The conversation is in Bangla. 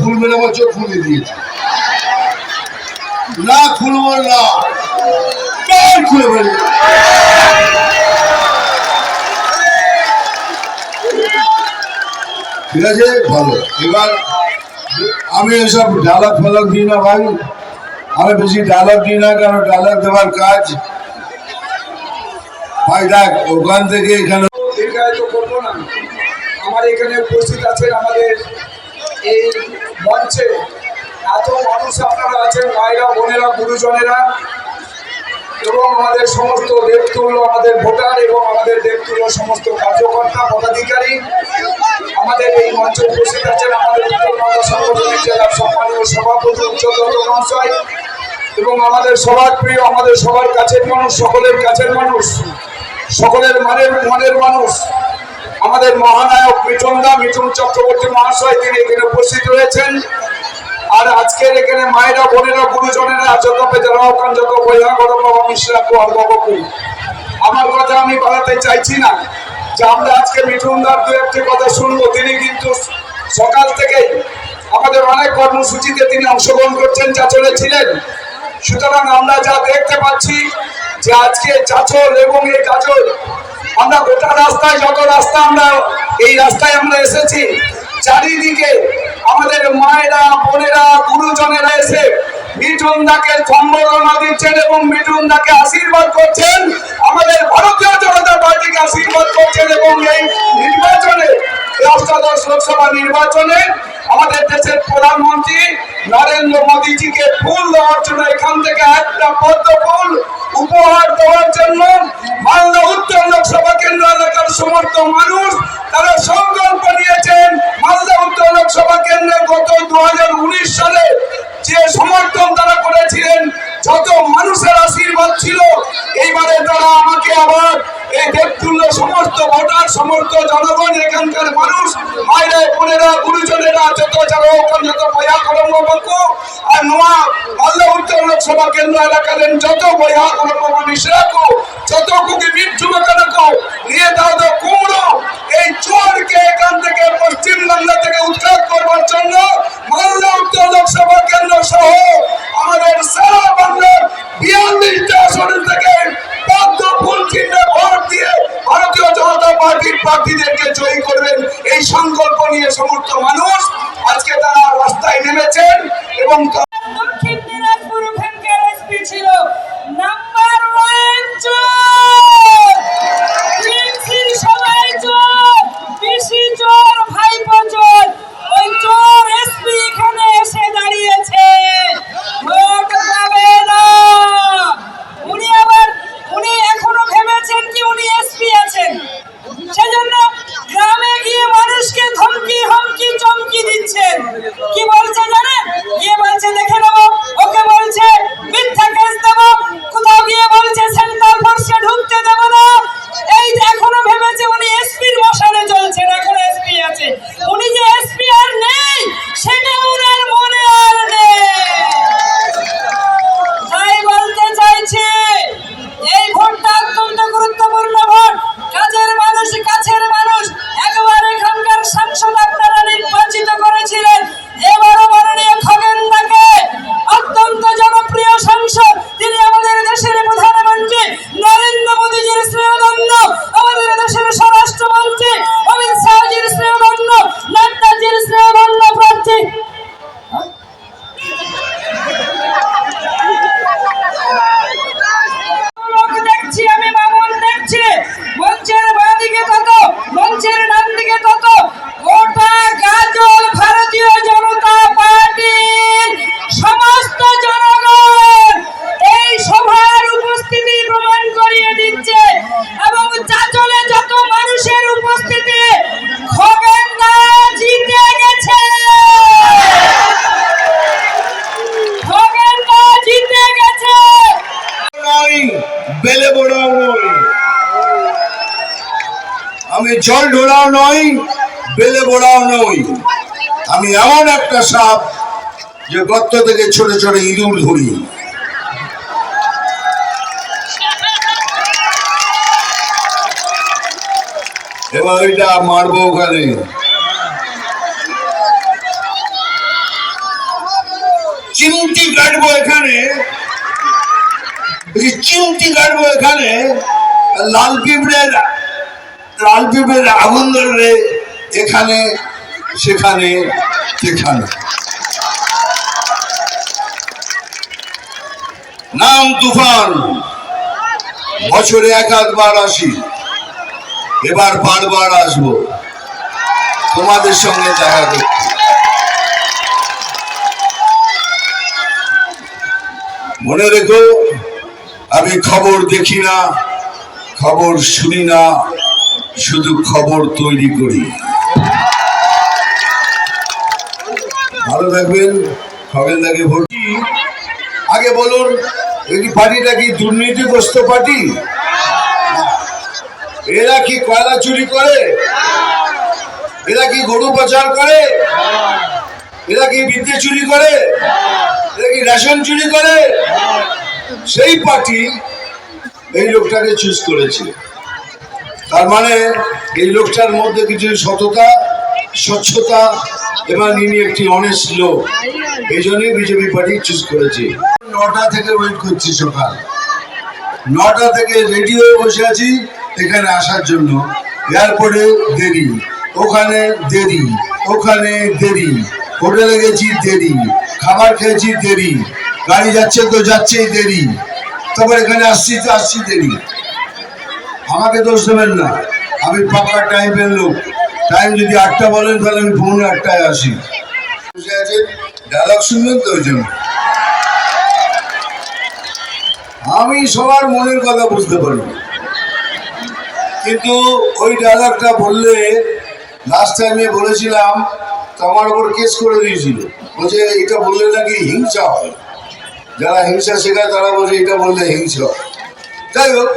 ফুল মেরে আমার চোখ ফুলে দিয়েছে। না খুলবো না। খুলে ফেলি ঠিক আছে, ভালো। এবার আমি এসব ডালাক ফালাক দিই না ভাই। আমি বেশি ডালাক দিই না কারণ ডালাক দেওয়ার কাজ। ভাই, দেখ, ওখান থেকে এখানে না। আমার এখানে উপস্থিত আছেন আমাদের এই মঞ্চে এত মানুষ আপনারা আছেন মায়েরা বোনেরা, গুরুজনেরা, এবং আমাদের সমস্ত দেবতুল্য, আমাদের ভোটার এবং আমাদের দেবতুল্য সমস্ত কার্যকর্তা, পদাধিকারী আমাদের এই মঞ্চে উপস্থিত আছেন। আমাদের সাংগঠনিক জেলার সম্মানীয় সভাপতি উচ্চতর মহাশয় এবং আমাদের সবার প্রিয়, আমাদের সবার কাছের মানুষ, সকলের কাছের মানুষ, সকলের মনের মনের মানুষ আমাদের মহানায়ক মিঠুন দা মিঠুন চক্রবর্তী মহাশয়, তিনি এখানে উপস্থিত রয়েছেন। আর আজকের এখানে মায়েরা, বোনেরা, গুরুজনেরা যত ওখান যত বইয়া গরম বাবা মিশ্রা বাবু আমার কথা আমি বাড়াতে চাইছি না যে আমরা আজকে মিঠুন দার দু একটি কথা শুনব। তিনি কিন্তু সকাল থেকেই আমাদের অনেক কর্মসূচিতে তিনি অংশগ্রহণ করছেন চাচলে ছিলেন সুতরাং আমরা যা দেখতে পাচ্ছি যে আজকে চাচল এবং এই চাচল আমরা গোটা রাস্তায়, যত রাস্তা আমরা, এই রাস্তায় আমরা এসেছি, চারিদিকে আমাদের মায়েরা, বোনেরা, গুরুজনেরা এসে মিঠুন দাকে সম্বর্ধনা দিচ্ছেন এবং মিঠুন দাকে আশীর্বাদ করছেন। আমাদের ভারতীয় জনতা পার্টিকে আশীর্বাদ করছেন এবং এই নির্বাচনে, অষ্টাদশ লোকসভা নির্বাচনে আমাদের দেশের প্রধানমন্ত্রী নরেন্দ্র মোদীজিকে ফুল দেওয়ার জন্য এখান থেকে একটা পদ্ম ফুল উপহার দেওয়ার জন্য যে সমর্থন তারা করেছিলেন, যত মানুষের আশীর্বাদ ছিল, এইবারে তারা আমাকে আবার এই দেবতুল্য সমস্ত ভোটার, সমস্ত জনগণ, এখানকার মানুষ মায়েরা বোনেরা, গুরুজনেরা, যত যারা ওখান যত বয়া বাকু আর নোয়া মালদা উত্তর লোকসভা কেন্দ্র এলাকার যত বয়া কলম্ব মিশ্রাকু যত কুকি মিট নিয়ে দাও দাও কুমড়ো, এই চোরকে এখান থেকে পশ্চিম নিয়ে সমর্থ মানুষ। আজকে তারা রাস্তায় নেমেছেন এবং জল ঢোড়াও নই বেলে বোড়াও নই আমি এমন একটা সাপ যে গর্ত থেকে ছোট ছোট ইঁদুর ধরি। এবার ওইটা মারবো ওখানে। চিমটি কাটবো এখানে। চিমটি কাটবো এখানে, লাল পিঁপড়ের লাল পিঁপড়ের আগুন ধরবে এখানে সেখানে সেখানে নাম তুফান, বছরে এক আধবার আসি। এবার বারবার আসব। তোমাদের সঙ্গে দেখা করতে। মনে রেখো, আমি খবর দেখি না, খবর শুনি না। শুধু খবর তৈরি করি। ভালো থাকবেন খগেনদাকে ভোট। আগে বলুন, এই পার্টিটা কি দুর্নীতিগ্রস্ত পার্টি? এরা কি কয়লা চুরি করে? এরা কি গরু পাচার করে? এরা কি বিদ্যে চুরি করে? এরা কি রেশন চুরি করে? সেই পার্টি এই লোকটাকে চুজ করেছে। তার মানে এই লোকটার মধ্যে কিছু সততা, স্বচ্ছতা এবং ইনি একটি অনেস্ট লোক। এই জন্যই বিজেপি পার্টি চুজ করেছে। নটা থেকে ওয়েট করছি সকাল। নটা থেকে রেডি হয়ে বসে আছি, এখানে আসার জন্য। এয়ারপোর্টে দেরি, ওখানে দেরি ওখানে দেরি। হোটেলে গেছি, দেরি। খাবার খেয়েছি, দেরি। গাড়ি যাচ্ছে তো যাচ্ছেই দেরি। তারপর এখানে আসছি তো আসছি দেরি। আমাকে দোষ দেবেন না। আমি পাক্কা টাইমের লোক। টাইম যদি আটটা বলেন, তাহলে আমি পৌনে আটটায় আসি। বসে আছেন? ডায়লগ শুনবেন তো ওই জন্য। আমি সবার মনের কথা বুঝতে পারি। কিন্তু ওই ডায়লগটা বললে লাস্ট টাইমে বলেছিলাম, তো আমার ওপর কেস করে দিয়েছিল। বলছে, এটা বললে নাকি হিংসা হয়? যারা হিংসা শেখায়, তারা বলছে, এটা বললে হিংসা হয়। যাই হোক